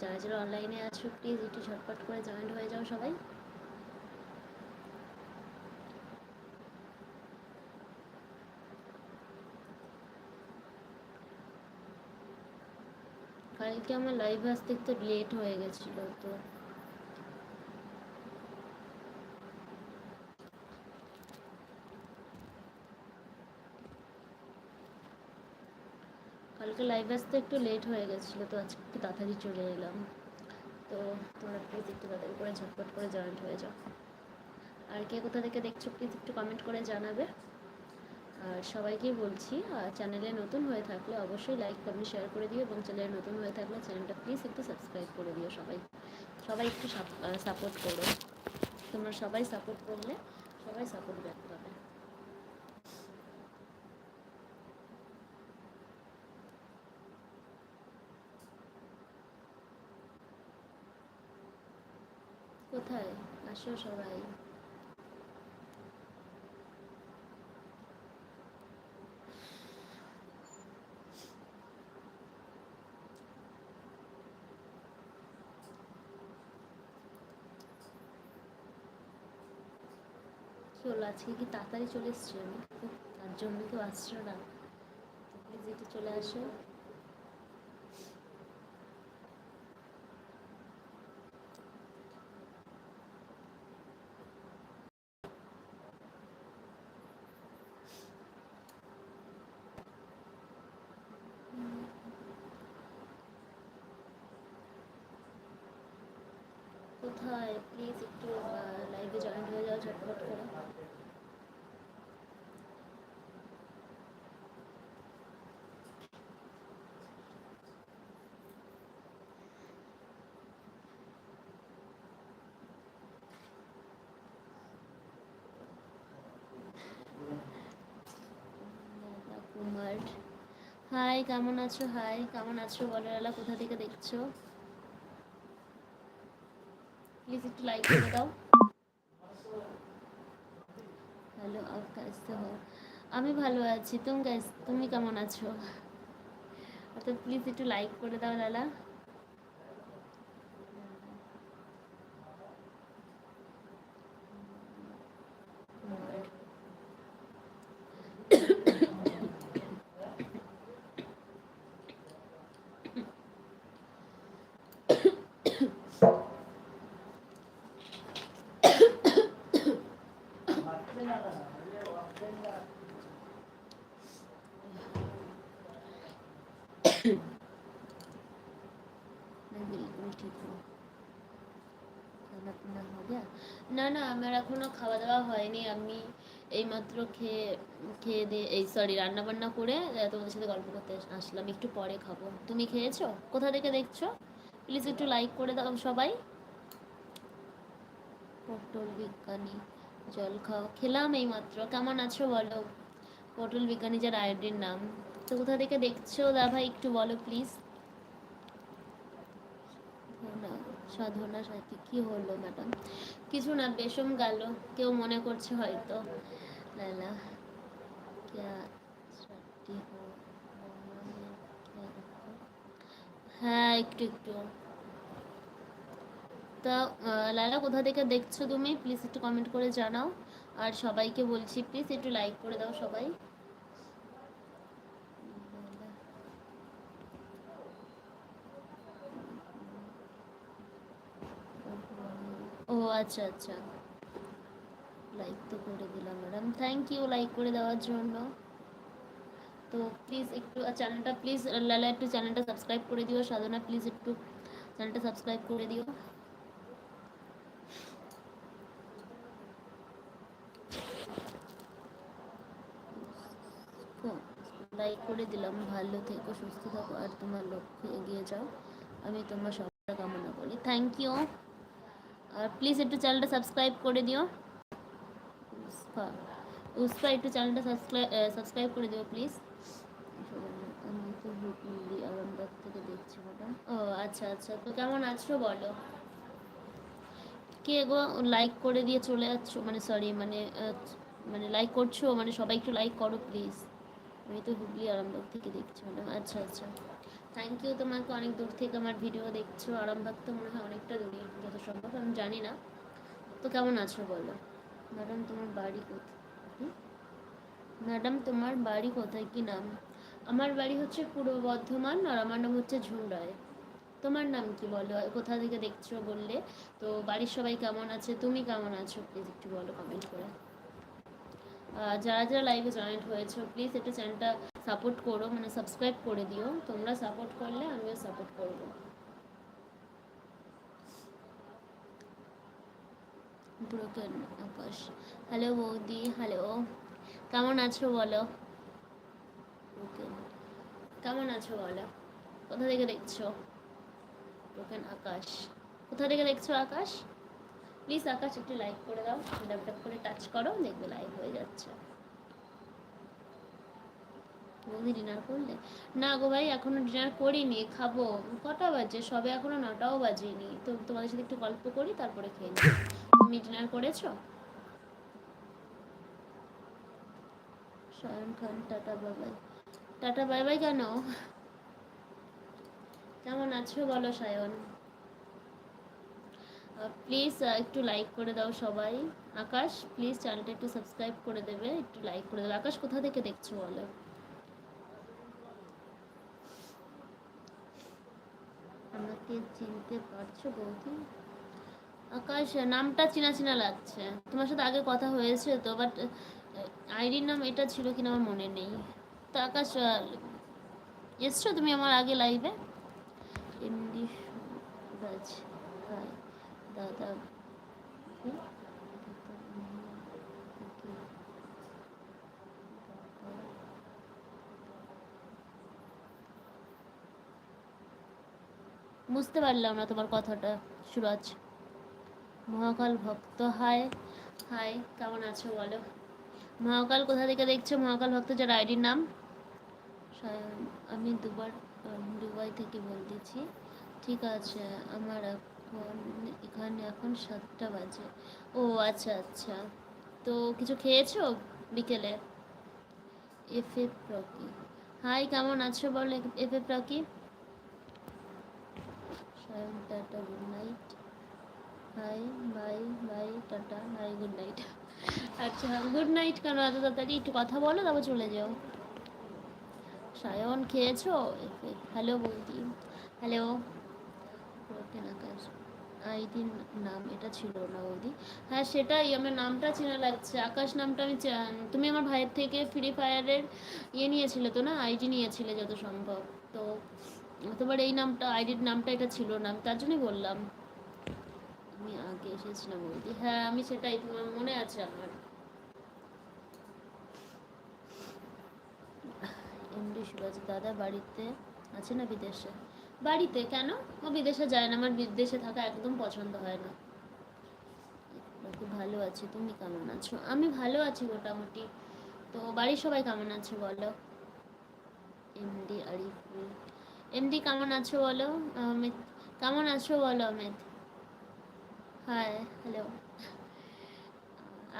যারা যারা অনলাইনে আছো প্লিজ একটু ঝটপট করে জয়েন্ট হয়ে যাও সবাই। কালকে আমার লাইভ আসতে একটু লেট হয়ে গেছিল, তো কালকে লাইভ আসতে একটু লেট হয়ে গেছিল, তো আজকে একটু তাড়াতাড়ি চলে এলাম। তো তোমরা প্লিজ একটু তাড়াতাড়ি করে ঝটপট করে জয়েন্ট হয়ে যাও। আর কে কোথা থেকে দেখছ প্লিজ একটু কমেন্ট করে জানাবে। আর সবাইকেই বলছি চ্যানেলে নতুন হয়ে থাকলে অবশ্যই লাইক কমেন্ট শেয়ার করে দিও এবং চ্যানেলে নতুন হয়ে থাকলে চ্যানেলটা প্লিজ একটু সাবস্ক্রাইব করে দিও সবাই। সবাই একটু সাপোর্ট করো। তোমরা সবাই সাপোর্ট করলে সবাই সাপোর্ট ব্যাক পাবে। কোথায়? আসো সবাই। হলো আজকে কি তাড়াতাড়ি চলে এসছি? তার জন্য কেউ আসছো না। প্লিজ চলে আসো কোথায় প্লিজ একটু লাইভে জয়েন হয়ে যাও, ঝটপট করে। হাই কেমন আছো? হাই কেমন আছো? বলো লালা কোথা থেকে দেখছ প্লিজ একটু লাইক করে দাও হ্যালো আমি ভালো আছি। তুমি তুমি কেমন আছো? আচ্ছা, অর্থাৎ প্লিজ একটু লাইক করে দাও, লালা। না না, আমার এখনও খাওয়া দাওয়া হয়নি। আমি এইমাত্র খেয়ে খেয়ে দিয়ে, এই সরি রান্না বান্না করে তোমাদের সাথে গল্প করতে আসলাম। একটু পরে খাব। তুমি খেয়েছো? কোথা থেকে দেখছ? প্লিজ একটু লাইক করে দাও সবাই। পটল বিজ্ঞানী জল খাও। খেলাম এইমাত্র। কেমন আছো বলো? পটল বিজ্ঞানী যার আইডির নাম। তো কোথা থেকে দেখছ? দা ভাই, একটু বলো প্লিজ সাধনা সাথী, কি হলো ম্যাডাম কিছু না বেশম গেল। কেউ মনে করছে হয়তো। লালা হ্যাঁ একটু একটু। তা লালা, কোথা থেকে দেখছ তুমি? প্লিজ একটু কমেন্ট করে জানাও। আর সবাইকে বলছি, প্লিজ একটু লাইক করে দাও সবাই। আচ্ছা আচ্ছা। লাইক তো করে দিলাম ম্যাডাম থ্যাংক ইউ লাইক করে দেওয়ার জন্য। তো প্লিজ একটু চ্যানেলটা প্লিজ লালা একটু চ্যানেলটা সাবস্ক্রাইব করে দিও। সাধনা প্লিজ একটু চ্যানেলটা সাবস্ক্রাইব করে দিও। লাইক করে দিলাম। ভালো থেকো, সুস্থ থাকো। আর তোমার লক্ষ্যে এগিয়ে যাও। আমি তোমার সবটা কামনা করি। থ্যাংক ইউ আর প্লিজ একটু চ্যানেলটা সাবস্ক্রাইব করে দিও। উস্কা একটু চ্যানেলটা সাবস্ক্রাইব সাবস্ক্রাইব করে দিও প্লিজ আমি তো হুগলি থেকে দেখছি ম্যাডাম ও আচ্ছা আচ্ছা তো কেমন আছো বলো? কে গো লাইক করে দিয়ে চলে যাচ্ছ? মানে সরি মানে মানে লাইক করছ? মানে সবাই একটু লাইক করো প্লিজ আমি তো হুগলি থেকে দেখছি ম্যাডাম আচ্ছা আচ্ছা। থ্যাংক ইউ তোমাকে অনেক দূর থেকে আমার ভিডিও দেখছ। আরামবাগ তো মনে হয় অনেকটা দূরে যত সম্ভব আমি জানি না। তো কেমন আছো বলো? ম্যাডাম তোমার বাড়ি কোথায় ম্যাডাম তোমার বাড়ি কোথায়? কি নাম? আমার বাড়ি হচ্ছে পূর্ব বর্ধমান আর আমার নাম হচ্ছে ঝুমরায় তোমার নাম কি বলো? কোথা থেকে দেখছ বললে? তো বাড়ির সবাই কেমন আছে? তুমি কেমন আছো? প্লিজ একটু বলো কমেন্ট করে। যারা যারা লাইভে জয়েন্ট হয়েছো প্লিজ একটু চ্যানেলটা সাপোর্ট করো মানে সাবস্ক্রাইব করে দিও। তোমরা সাপোর্ট করলে আমিও সাপোর্ট করব। ব্রোকেন আকাশ। হ্যালো বৌদি হ্যালো কেমন আছো বলো? কেমন আছো বলো? কোথা থেকে দেখছ? ব্রোকেন আকাশ। কোথা থেকে দেখছ আকাশ? প্লিজ আকাশ একটু লাইক করে দাও। ড্যাপ করে টাচ করো, দেখবে লাইক হয়ে যাচ্ছে। বৌদি ডিনার করলে? না গো ভাই, এখনও ডিনার করিনি, খাব। কটা বাজে? সবে এখনও নটাও বাজেনি। তো তোমাদের সাথে একটু গল্প করি, তারপরে খেয়ে নিই। তুমি ডিনার করেছ? Sayan Khan, tata Babai tata bye bye কেন? কেমন আছো বলো সায়ন প্লিজ একটু লাইক করে দাও সবাই। আকাশ প্লিজ চ্যানেলটা একটু সাবস্ক্রাইব করে দেবে, একটু লাইক করে দেবে। আকাশ, কোথা থেকে দেখছ বলো? আমাকে চিনতে পারছ, বৌদি? আকাশ, নামটা চিনা চিনা লাগছে। তোমার সাথে আগে কথা হয়েছে তো বাট আইডির নাম এটা ছিল কিনা আমার মনে নেই। তো আকাশ এসছো তুমি আমার আগে লাইভে এমডি হাই দাদা কি? বুঝতে পারলাম না তোমার কথাটা, সুরাজ। মহাকাল ভক্ত হাই হাই কেমন আছো বলো? মহাকাল, কোথা থেকে দেখছ মহাকাল ভক্ত যার আইডির নাম? আমি দুবার দুবাই থেকে বলতেছি। ঠিক আছে, আমার এখন, এখানে এখন সাতটা বাজে। ও আচ্ছা আচ্ছা। তো কিছু খেয়েছো বিকেলে? এফ এফ রকি হাই কেমন আছো বলো F F Rocky Sayan tata good night hi bye bye tata hi good night আচ্ছা গুড নাইট কেন এত তাড়াতাড়ি? একটু কথা বলো, তারপর চলে যাও। সায়ন, খেয়েছো? হ্যালো বৌদি। হ্যালো আকাশ আইডির নাম, এটা ছিল না, বৌদি। হ্যাঁ সেটাই, আমার নামটা চেনা লাগছে। আকাশ নামটা আমি তুমি আমার ভাইয়ের থেকে ফ্রি ফায়ারের ইয়ে নিয়েছিলে তো না? আইডি নিয়েছিলে যত সম্ভব। তো তোমার এই নামটা, আইডির নামটা এটা ছিল না, আমি তার জন্যই বললাম। আমি আগে এসেছিলাম বৌদি হ্যাঁ আমি সেটাই, তোমার মনে আছে আমার। এমডি সুরাজ দাদা বাড়িতে আছে না বিদেশে? বাড়িতে কেন? ও বিদেশে যায় না, আমার বিদেশে থাকা একদম পছন্দ হয় না। বাকি ভালো আছি, তুমি কেমন আছো? আমি ভালো আছি মোটামুটি। তো বাড়ির সবাই কেমন আছে বলো? এমডি আরিফুল এমডি, কেমন আছো বলো? অমিত, কেমন আছো বলো অমিত? হাই হ্যালো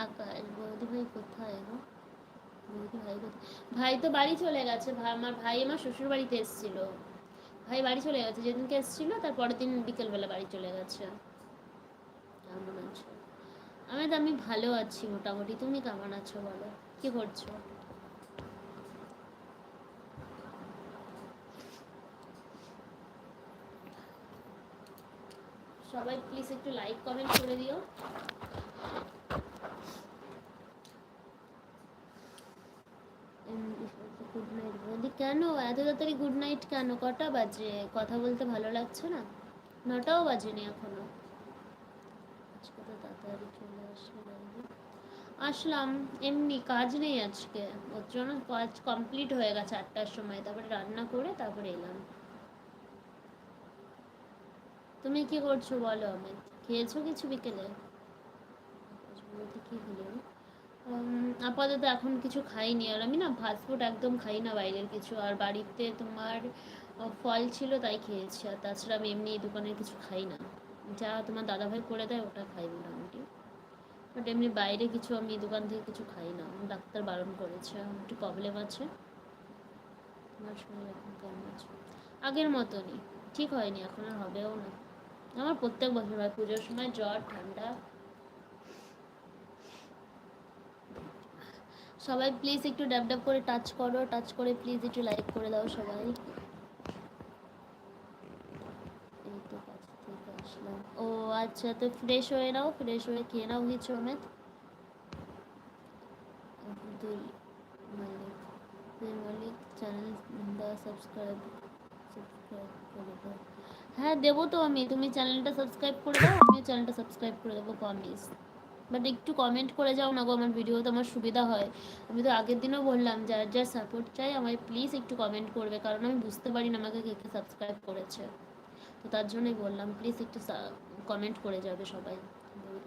আকাশ বৌদি ভাই কোথায় গো? বৌদি ভাই কোথায় ভাই তো বাড়ি চলে গেছে আমার ভাই আমার শ্বশুর বাড়িতে এসেছিল। ভাই বাড়ি চলে গেছে, যেদিনকে এসেছিল তার পরের দিন বিকেলবেলা বাড়ি চলে গেছে। কেমন আছো? আমি ভালো আছি মোটামুটি, তুমি কেমন আছো বলো? কি করছ? সবাই প্লিজ একটু লাইক কমেন্ট করে দিও। গুড নাইট বৌদি কেন? এত তাড়াতাড়ি গুড নাইট কেন? কটা বাজে? কথা বলতে ভালো লাগছে না? নটাও বাজেনি এখনও। আজকে তো তাড়াতাড়ি চলে আসলে আসলাম, এমনি কাজ নেই আজকে। ওর জন্য কাজ কমপ্লিট হয়ে গেছে আটটার সময়। তারপরে রান্না করে তারপরে এলাম। তুমি কি করছ বলো? আমি খেয়েছো কিছু বিকেলে? কি হলো? আপাতত এখন কিছু খাইনি। আর আমি না ফাস্টফুড একদম খাই না বাইরের কিছু। আর বাড়িতে তোমার ফল ছিল তাই খেয়েছি। আর তাছাড়া আমি এমনি দোকানের কিছু খাই না। যা তোমার দাদাভাই করে দেয়, ওটা খাই মোটামুটি। বাট এমনি বাইরে কিছু আমি দোকান থেকে কিছু খাই না। ডাক্তার বারণ করেছে। একটু প্রবলেম আছে। তোমার শরীর এখন কেমন আছে? আগের মতনই। ঠিক হয়নি, এখন আর হবেও না। আমার প্রত্যেক বছর হয়, পুজোর সময় জ্বর, ঠান্ডা। সবাই প্লিজ একটু ড্যাব ড্যাব করে টাচ করো টাচ করে প্লিজ একটু লাইক করে দাও সবাই। ও আচ্ছা তো ফ্রেশ হয়ে নাও ফ্রেশ হয়ে খেয়ে নাও কিছু, অমিত। আব্দুল মালিক চ্যানেল সাবস্ক্রাইব হ্যাঁ দেবো তো আমি। তুমি চ্যানেলটা সাবস্ক্রাইব করে দাও, আমিও চ্যানেলটা সাবস্ক্রাইব করে দেবো প্রমিস বাট একটু কমেন্ট করে যাও না গো, আমার ভিডিও তো আমার সুবিধা হয়। আমি তো আগের দিনও বললাম, যার যার সাপোর্ট চাই আমায় প্লিজ একটু কমেন্ট করবে, কারণ আমি বুঝতে পারি না আমাকে কে কে সাবস্ক্রাইব করেছে। তো তার জন্যই বললাম প্লিজ একটু কমেন্ট করে যাবে সবাই।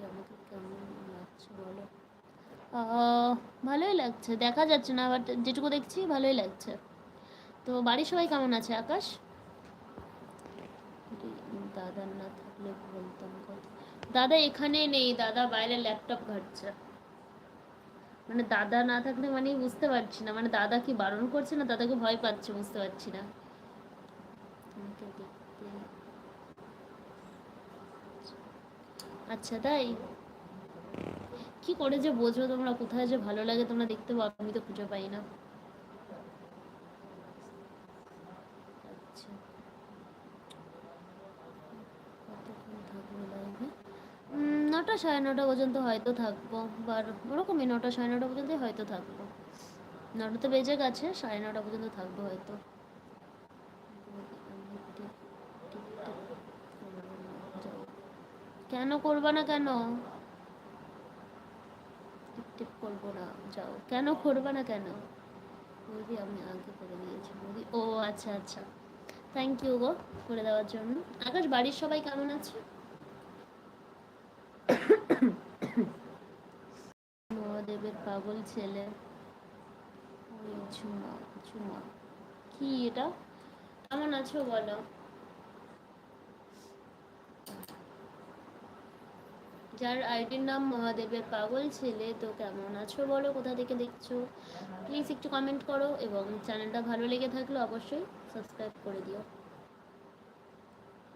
আমাকে কেমন লাগছে, বলো। ভালোই লাগছে। দেখা যাচ্ছে না বাট যেটুকু দেখছি ভালোই লাগছে। তো বাড়ির সবাই কেমন আছে, আকাশ? দাদা না থাকলে বলতাম কথা। দাদা এখানে নেই, দাদা বাইরে ল্যাপটপ ঘাটছে। মানে দাদা না থাকলে মানে বুঝতে পারছি না। মানে দাদা কি বারণ করছে না দাদাকে ভয় পাচ্ছে বুঝতে পারছি না। আচ্ছা তাই? কি করে যে বোঝো তোমরা, কোথায় যে ভালো লাগে তোমরা দেখতে পাও, আমি তো খুঁজে পাই না আচ্ছা কতক্ষণ থাকব লাইভে নটা সাড়ে নটা পর্যন্ত হয়তো থাকব, বা ওরকমই নটা সাড়ে নটা পর্যন্তই হয়তো থাকব। নটা তো বেজে গেছে, সাড়ে নটা পর্যন্ত থাকব হয়তো। কেন করবা না কেন? টিপ করব না, যাও। কেন করবা না কেন? বৌদি, আমি আগে করে দিয়েছি, বৌদি। ও আচ্ছা আচ্ছা। থ্যাংক ইউ গো, করে দেওয়ার জন্য। আকাশ, বাড়ির সবাই কেমন আছে? মহাদেবের পাগল ছেলে। কি এটা? কেমন আছো বলো? যার আইডির নাম মহাদেবের পাগল ছেলে, তো কেমন আছো বলো? কোথা থেকে দেখছ? প্লিজ একটু কমেন্ট করো এবং চ্যানেলটা ভালো লেগে থাকলে অবশ্যই সাবস্ক্রাইব করে দিও।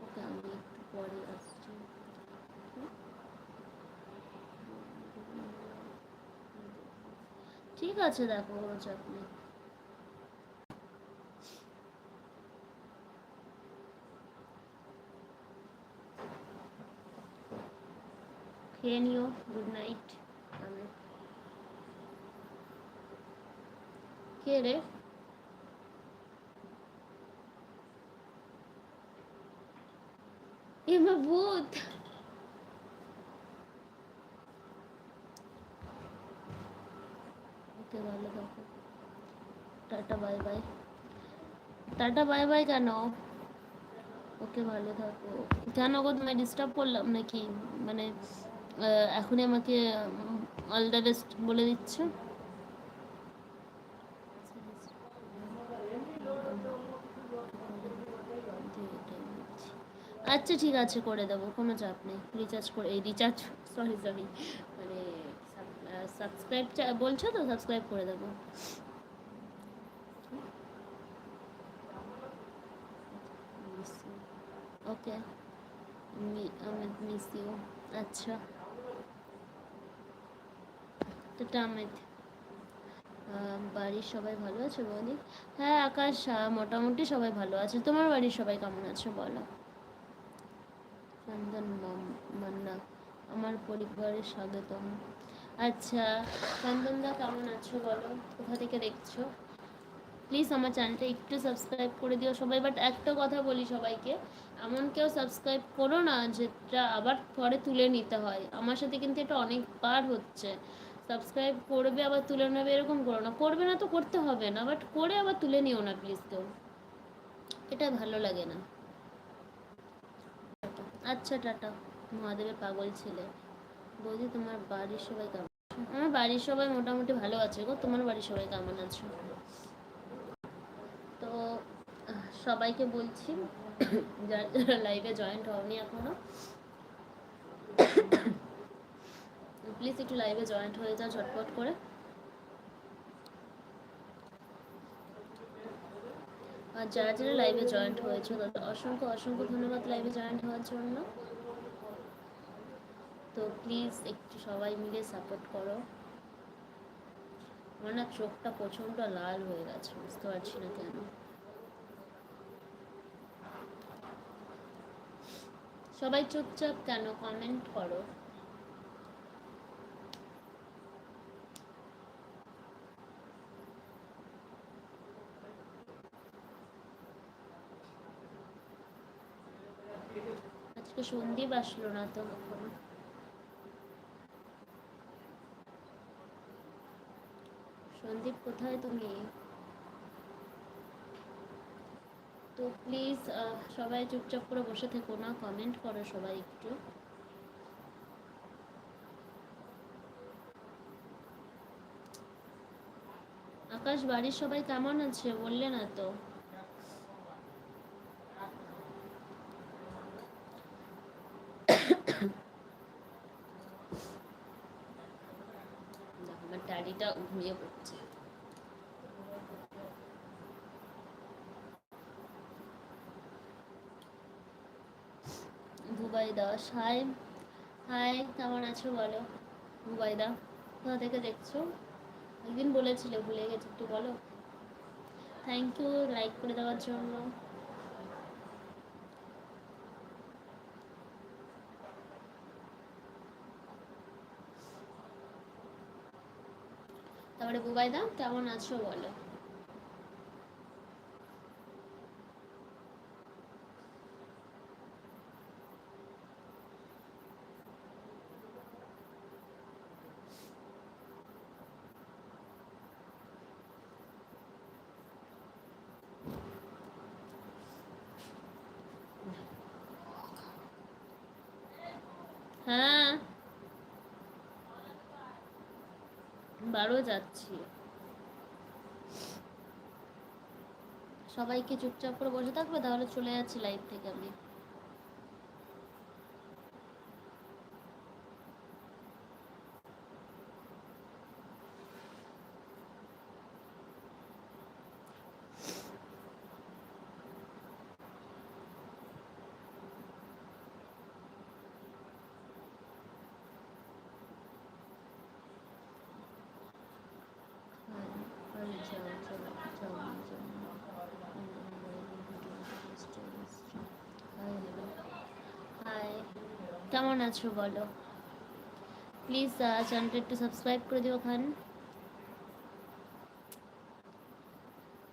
ওকে, আমি একটু পরে আসছি। ঠিক আছে দেখো কোনো চাপ নেই। খেয়ে নিও গুড নাইট কে রে? এমা ভূত ওকে ভালো থাকো tata, bye bye. Tata, bye bye কেন? ওকে ভালো থাকো। কেন গো, তোমায় ডিস্টার্ব করলাম নাকি? মানে এখনই আমাকে অল দ্য বেস্ট বলে দিচ্ছ? আচ্ছা ঠিক আছে, করে দেবো, কোনো চাপ নেই। রিচার্জ করে, এই রিচার্জ সরি সরি মানে সাবস্ক্রাইব বলছো তো? সাবস্ক্রাইব করে দেবো। ওকে আমি মিস ইউ আচ্ছা তো আমিত বাড়ির সবাই ভালো আছে বৌদি? হ্যাঁ আকাশ মোটামুটি সবাই ভালো আছে। তোমার বাড়ির সবাই কেমন আছে বলো? চন্দন মান্না, আমার পরিবারে স্বাগতম। আচ্ছা চন্দনদা কেমন আছো বলো? কোথা থেকে দেখছ? প্লিজ আমার চ্যানেলটা একটু সাবস্ক্রাইব করে দিও সবাই বাট একটা কথা বলি সবাইকে, এমন কেউ সাবস্ক্রাইব করো না যেটা আবার পরে তুলে নিতে হয়। আমার সাথে কিন্তু এটা অনেকবার হচ্ছে। সাবস্ক্রাইব করবে আবার তুলে নেবে, এরকম করো না। করবে না তো করতে হবে না বাট করে আবার তুলে নিও না প্লিজ কেউ। এটা ভালো লাগে না। আচ্ছা টাটা। মহাদেবের পাগল ছেলে। বৌদি, তোমার বাড়ির সবাই কেমন? আমার বাড়ির সবাই মোটামুটি ভালো আছে গো। তোমার বাড়ির সবাই কেমন আছো? তো সবাইকে বলছি, যারা যারা লাইভে জয়েন্ট হওনি এখনও প্লিজ একটু লাইভে জয়েন্ট হয়ে যাও ঝটপট করে। আর যারা যারা লাইভে জয়েন্ট হয়েছে, তাদের অসংখ্য অসংখ্য ধন্যবাদ লাইভে জয়েন্ট হওয়ার জন্য। তো প্লিজ একটু সবাই মিলে সাপোর্ট করো। আমার না চোখটা প্রচণ্ড লাল হয়ে গেছে, বুঝতে পারছি না কেন। সবাই চুপচাপ কেন কমেন্ট করো? আজকে সন্দীপ আসলো না তো কখন সন্দীপ কোথায় তুমি? তো প্লিজ সবাই চুপচাপ করে বসে থেকো না কমেন্ট করো সবাই একটু। আকাশ, বাড়ির সবাই কেমন আছে? বললে না তো। আমার ডাড়িটা ঘুমিয়ে পড়ছে। বুবাইদা হাই হাই কেমন আছো বলো? বুবাইদা কোথা থেকে দেখছ? একদিন বলেছিলে, ভুলে গেছি একটু বলো। থ্যাংক ইউ লাইক করে দেওয়ার জন্য। তারপরে বুবাইদা কেমন আছো বলো হ্যাঁ বারো যাচ্ছি। সবাইকে চুপচাপ করে বসে থাকবে তাহলে চলে যাচ্ছি লাইভ থেকে আমি। কেমন আছো বলো? প্লিজ চ্যানেলটা একটু সাবস্ক্রাইব করে দিও খান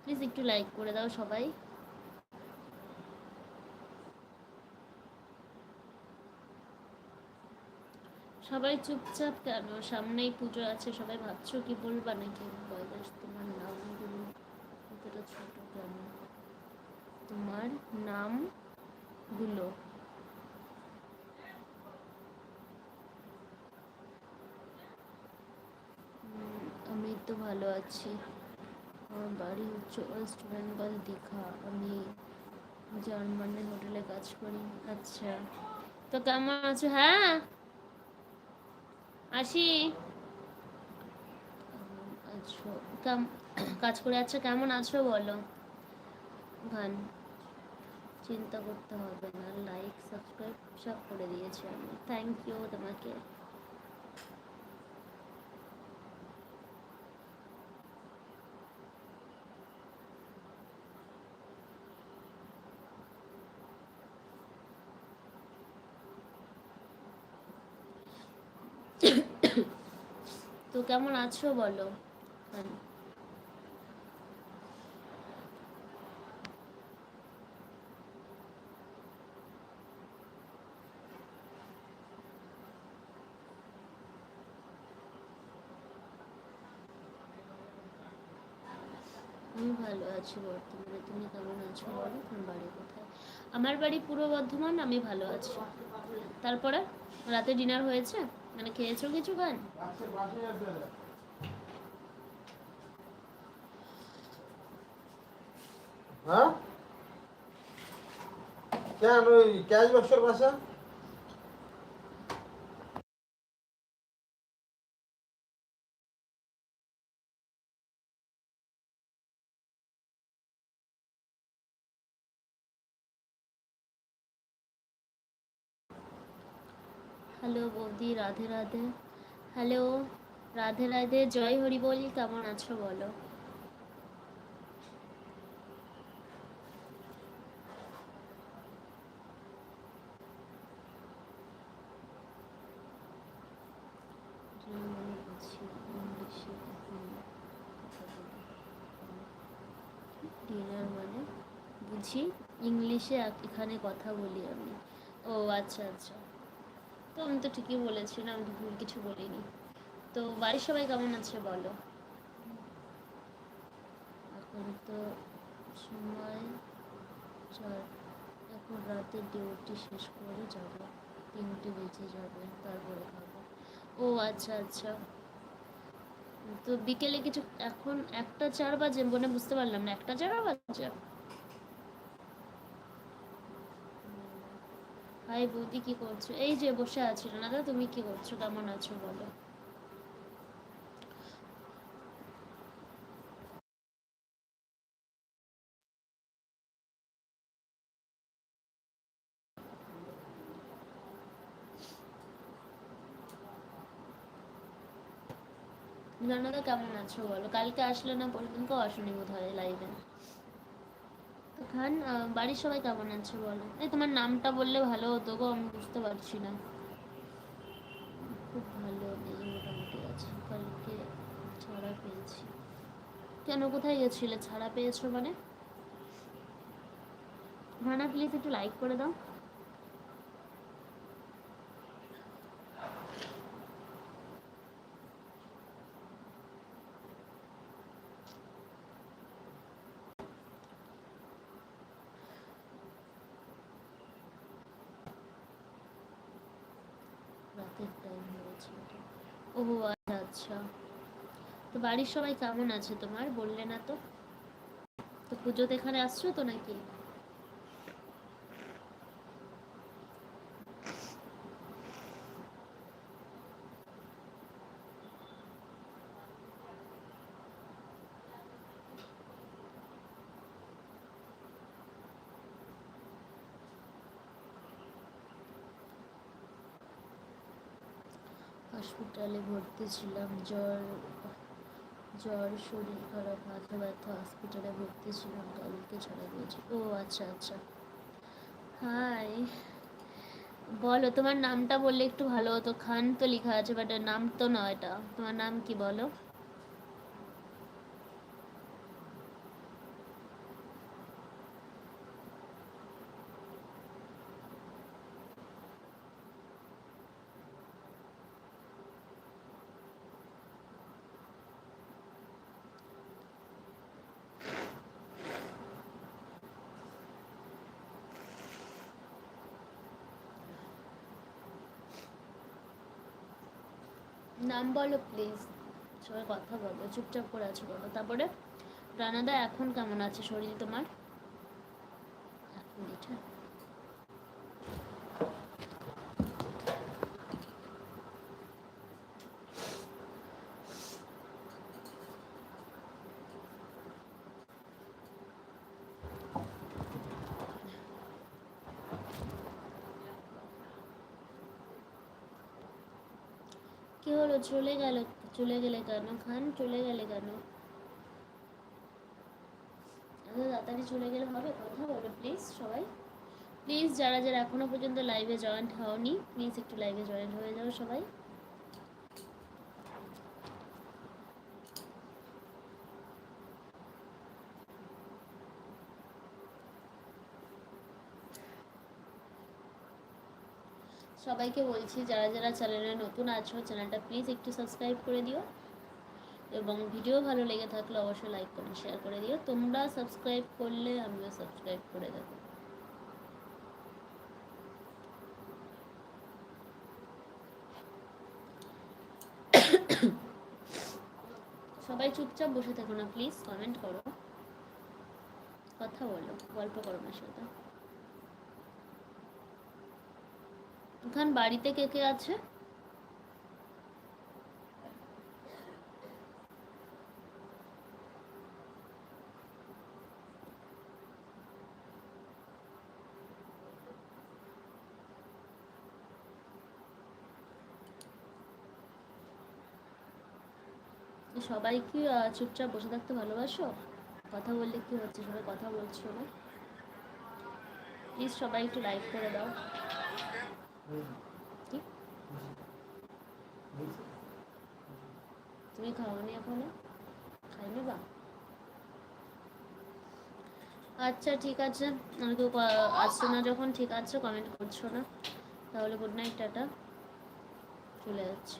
প্লিজ একটু লাইক করে দাও সবাই। সবাই চুপচাপ কেন? সামনেই পুজো আছে, সবাই ভাবছ কি বলবা নাকি? বয়স তোমার নামগুলো কতটা ছোট কেন? তোমার উম, আমি তো ভালো আছি। আমার বাড়ি হচ্ছে ওয়েস্ট বেঙ্গল দীঘা। আমি জার্মানি হোটেলে কাজ করি। আচ্ছা। তো কেমন আছো? হ্যাঁ? আসি। কাজ করে আছো? কেমন আছো বলো? গান চিন্তা করতে হবে না। লাইক, সাবস্ক্রাইব সব করে দিয়েছি আমি। থ্যাংক ইউ তোমাকে তো কেমন আছো বলো? হ্যাঁ। আমি ভালো আছি বর্তমানে। তুমি কেমন আছো বলো? তোমার বাড়ি কোথায়? আমার বাড়ি পূর্ব বর্ধমান, আমি ভালো আছি। তারপরে? রাতে ডিনার হয়েছে? মানে খেয়েছো কিছু গান? হ্যাঁ? কেন ওই ক্যাশ বক্সের পাশে? হ্যালো বৌদি, রাধে রাধে। হ্যালো, রাধে রাধে, জয় হরি বল, কেমন আছো বলো? মানে বুঝি? ইংলিশে এখানে কথা বলি আমি। ও আচ্ছা আচ্ছা। তো আমি তো ঠিকই বলেছি না, আমি ভুল কিছু বলিনি। তো বাড়ির সবাই কেমন আছে বলো? এখন তো সময় এখন রাতে ডিউটি শেষ করে যাব। তিনটে বেজে যাবে, তারপরে খাব। ও আচ্ছা আচ্ছা। তো বিকেলে কিছু, এখন একটা চার বাজে, মনে বুঝতে পারলাম না, একটা চার বাজে? হাই বৌদি কি করছ? এই যে বসে আছি দাদা তুমি কি করছ? কেমন আছো বলো? জানাদা কেমন আছো বলো? কালকে আসলে না, পরদিনকেও আসনি বোধ হয় লাইভে খান বাড়ির সবাই কেমন আছে বলো? এই তোমার নামটা বললে ভালো হতো গো, আমি বুঝতে পারছি না। খুব ভালো মোটামুটি আছে। কালকে ছাড়া পেয়েছি। কেন, কোথায় গেছিলে? ছাড়া পেয়েছ মানে? হানা প্লিজ একটু লাইক করে দাও রাতের টাইম হয়েছে এটা। ও আচ্ছা আচ্ছা তো বাড়ির সবাই কেমন আছে তোমার? বললে না তো। তো পুজোতে এখানে আসছো তো নাকি? হসপিটালে ভর্তি ছিলাম, জ্বর জ্বর, শরীর খারাপ, মাথা ব্যথা হসপিটালে ভর্তি ছিলাম কালকে ছাড়া দিয়েছি। ও আচ্ছা আচ্ছা। হাই বলো, তোমার নামটা বললে একটু ভালো হতো। খান তো লেখা আছে বাট নাম তো নয় এটা। তোমার নাম কি বলো? নাম বলো প্লিজ সবাই কথা বলো, চুপচাপ করে আছো বলো। তারপরে রানাদা এখন কেমন আছে? শরীর তোমার? এখন মিনিট হ্যাঁ কি হলো চলে গেল, চলে গেলে কেন? খান, চলে গেলে কেন? তাড়াতাড়ি চলে গেলে হবে কথা? বলো প্লিজ সবাই। প্লিজ যারা যারা এখনও পর্যন্ত লাইভে জয়েন্ট হওনি প্লিজ একটু লাইভে জয়েন্ট হয়ে যাও সবাই। সবাইকে বলছি, যারা যারা চ্যানেলে নতুন আছো চ্যানেলটা প্লিজ একটু সাবস্ক্রাইব করে দিও এবং ভিডিও ভালো লেগে থাকলে অবশ্যই লাইক করে শেয়ার করে দিও। তোমরা সাবস্ক্রাইব করলে আমিও সাবস্ক্রাইব করে দেবো। সবাই চুপচাপ বসে থাকো না প্লিজ কমেন্ট করো। কথা বলো, গল্প করো না সাথে খান বাড়িতে কে কে আছে? সবাই কি চুপচাপ বসে থাকতে ভালোবাসো? কথা বললে কি হচ্ছে? সবাই কথা বলছো না? প্লিজ সবাই একটু লাইক করে দাও। তুমি খাওনি এখনও? খাইনি বা? আচ্ছা ঠিক আছে। আমি তো আসছো না যখন, ঠিক আছে কমেন্ট করছ না। তাহলে গুড নাইট টাটা। চলে যাচ্ছি।